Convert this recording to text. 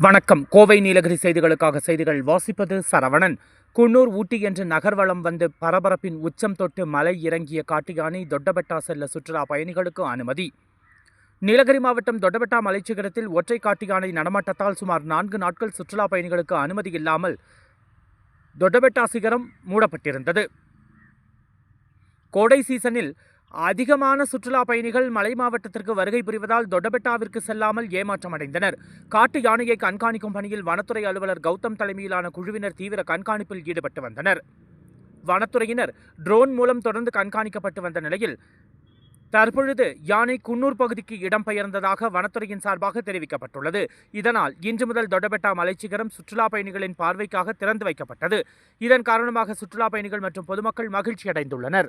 வணக்கம். கோவை நீலகிரி செய்திகளுக்காக செய்திகள் வாசிப்பது சரவணன். குன்னூர் ஊட்டி என்று நகர்வளம் வந்து பரபரப்பின் உச்சம் தொட்டு மலை இறங்கிய காட்டு யானை தொட்டபெட்டா செல்ல சுற்றுலா பயணிகளுக்கு அனுமதி. நீலகிரி மாவட்டம் தொட்டபெட்டா மலைச்சிகரத்தில் ஒற்றை காட்டு யானை நடமாட்டத்தால் சுமார் நான்கு நாட்கள் சுற்றுலா பயணிகளுக்கு அனுமதி இல்லாமல் தொட்டபெட்டா சிகரம் மூடப்பட்டிருந்தது. கோடை சீசனில் அதிகமான சுற்றுலா பயணிகள் மலை மாவட்டத்திற்கு வருகை புரிவதால் தொட்டபெட்டாவிற்கு செல்லாமல் ஏமாற்றம் அடைந்தனர். காட்டு யானையை கண்காணிக்கும் பணியில் வனத்துறை அலுவலர் கௌதம் தலைமையிலான குழுவினர் தீவிர கண்காணிப்பில் ஈடுபட்டு வந்தனர். வனத்துறையினர் ட்ரோன் மூலம் தொடர்ந்து கண்காணிக்கப்பட்டு வந்த நிலையில் தற்பொழுது யானை குன்னூர் பகுதிக்கு இடம்பெயர்ந்ததாக வனத்துறையின் சார்பாக தெரிவிக்கப்பட்டுள்ளது. இதனால் இன்று முதல் தொட்டபெட்டா மலைச்சிகரம் சுற்றுலா பயணிகளின் பார்வைக்காக திறந்து வைக்கப்பட்டது. இதன் காரணமாக சுற்றுலா பயணிகள் மற்றும் பொதுமக்கள் மகிழ்ச்சி அடைந்துள்ளனர்